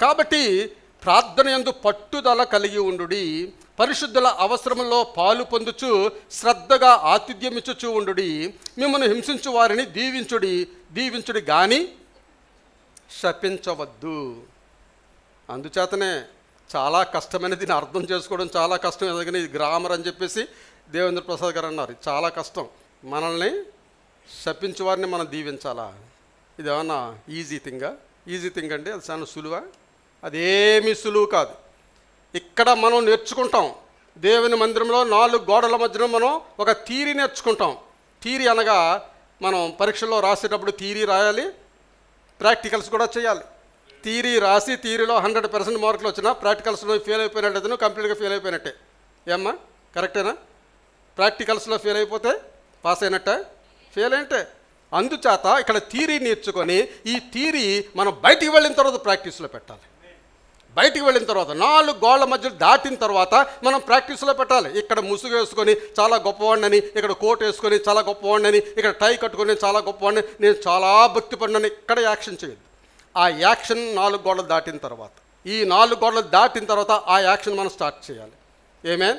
కాబట్టి ప్రార్థన యందు పట్టుదల కలిగి ఉండుడి పరిశుద్ధుల అవసరంలో పాలు పొందుచు శ్రద్ధగా ఆతిథ్యమిచ్చుచు ఉండుడి మిమ్మల్ని హింసించు వారిని దీవించుడి దీవించుడి గాని శపించవద్దు. అందుచేతనే చాలా కష్టమైన దీన్ని అర్థం చేసుకోవడం చాలా కష్టం ఎందుకని ఇది గ్రామర్ అని చెప్పేసి దేవేంద్ర ప్రసాద్ గారు అన్నారు. చాలా కష్టం. మనల్ని శపించు వారిని మనం దీవించాలా? ఇది ఈజీ థింగా ఈజీ థింగ్ అండి అది చాలా సులువా? అదేమీ సులువు కాదు. ఇక్కడ మనం నేర్చుకుంటాం. దేవుని మందిరంలో నాలుగు గోడల మధ్యన మనం ఒక థీరీ నేర్చుకుంటాం. థీరీ అనగా మనం పరీక్షల్లో రాసేటప్పుడు థీరీ రాయాలి ప్రాక్టికల్స్ కూడా చేయాలి. థీరీ రాసి థీరీలో హండ్రెడ్ పర్సెంట్ మార్కులు వచ్చినా ప్రాక్టికల్స్లో ఫెయిల్ అయిపోయినట్టు కంప్లీట్గా ఫెయిల్ అయిపోయినట్టే. ఏమ్మా? కరెక్టేనా? ప్రాక్టికల్స్లో ఫెయిల్ అయిపోతే పాస్ అయినట్టే? ఫెయిల్ అంటే అందుచేత ఇక్కడ థీరీ నేర్చుకొని ఈ థీరీ మనం బయటికి వెళ్ళిన తర్వాత ప్రాక్టీస్లో పెట్టాలి. బయటికి వెళ్ళిన తర్వాత నాలుగు గోళ్ళ మధ్య దాటిన తర్వాత మనం ప్రాక్టీస్లో పెట్టాలి. ఇక్కడ ముసుగు వేసుకొని చాలా గొప్పవాడినని ఇక్కడ కోట్ వేసుకొని చాలా గొప్పవాడినని ఇక్కడ టై కట్టుకొని చాలా గొప్పవాడిని నేను చాలా భక్తి పడినని ఇక్కడ యాక్షన్ చేయాలి ఆ యాక్షన్ నాలుగు గోడలు దాటిన తర్వాత ఈ నాలుగు గోడలు దాటిన తర్వాత ఆ యాక్షన్ మనం స్టార్ట్ చేయాలి. ఏమే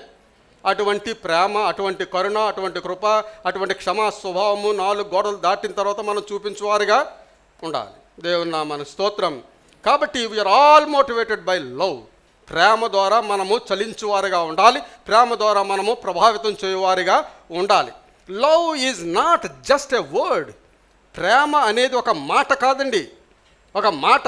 అటువంటి ప్రేమ అటువంటి కరుణ అటువంటి కృప అటువంటి క్షమా స్వభావము నాలుగు గోడలు దాటిన తర్వాత మనం చూపించేవారుగా ఉండాలి. దేవుని మన స్తోత్రం. కాబట్టి we are all motivated by love ప్రేమ ద్వారా మనము చలించువారుగా ఉండాలి. ప్రేమ ద్వారా మనము ప్రభావితం చేయవారిగా ఉండాలి. Love is not just a word ప్రేమ అనేది ఒక మాట కాదండి. ఒక మాట.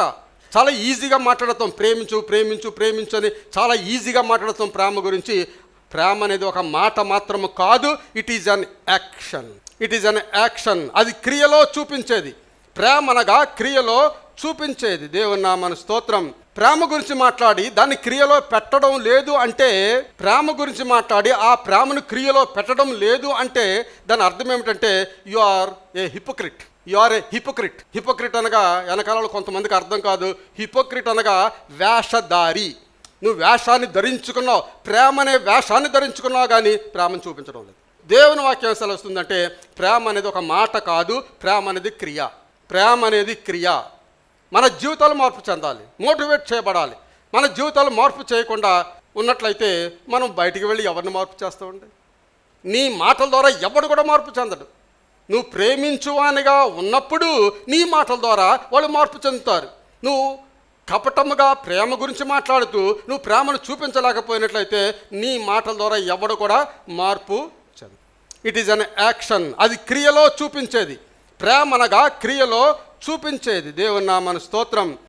చాలా ఈజీగా మాట్లాడతాం. ప్రేమించు ప్రేమించు ప్రేమించు అని చాలా ఈజీగా మాట్లాడతాం ప్రేమ గురించి. ప్రేమ అనేది ఒక మాట మాత్రము కాదు. It is an action it is an action అది క్రియలో చూపించేది. ప్రేమ అనగా క్రియలో చూపించేది దేవుని నామన స్తోత్రం. ప్రేమ గురించి మాట్లాడి దాన్ని క్రియలో పెట్టడం లేదు అంటే ప్రేమ గురించి మాట్లాడి ఆ ప్రేమను క్రియలో పెట్టడం లేదు అంటే దాని అర్థం ఏమిటంటే you are a hypocrite you are a hypocrite hypocrite అనగా వెనకాలలో కొంతమందికి అర్థం కాదు. హిపోక్రిట్ అనగా వేషధారి. నువ్వు వేషాన్ని ధరించుకున్నావు. ప్రేమ అనే వేషాన్ని ధరించుకున్నావు కానీ ప్రేమను చూపించడం లేదు. దేవుని వాక్యం సెలవుస్తుందంటే ప్రేమ అనేది ఒక మాట కాదు ప్రేమ అనేది క్రియ. ప్రేమ అనేది క్రియ. మన జీవితాలు మార్పు చెందాలి మోటివేట్ చేయబడాలి. మన జీవితాలు మార్పు చేయకుండా ఉన్నట్లయితే మనం బయటికి వెళ్ళి ఎవరిని మార్పు చేస్తామండి? నీ మాటల ద్వారా ఎవడు కూడా మార్పు చెందడు. నువ్వు ప్రేమించువానిగా ఉన్నప్పుడు నీ మాటల ద్వారా వాళ్ళు మార్పు చెందుతారు. నువ్వు కపటముగా ప్రేమ గురించి మాట్లాడుతూ నువ్వు ప్రేమను చూపించలేకపోయినట్లయితే నీ మాటల ద్వారా ఎవడు కూడా మార్పు చెందు ఇట్ ఈజ్ అన్ యాక్షన్ అది క్రియలో చూపించేది. ప్రేమ అనగా క్రియలో చూపించేది దేవుని నామన స్తోత్రం.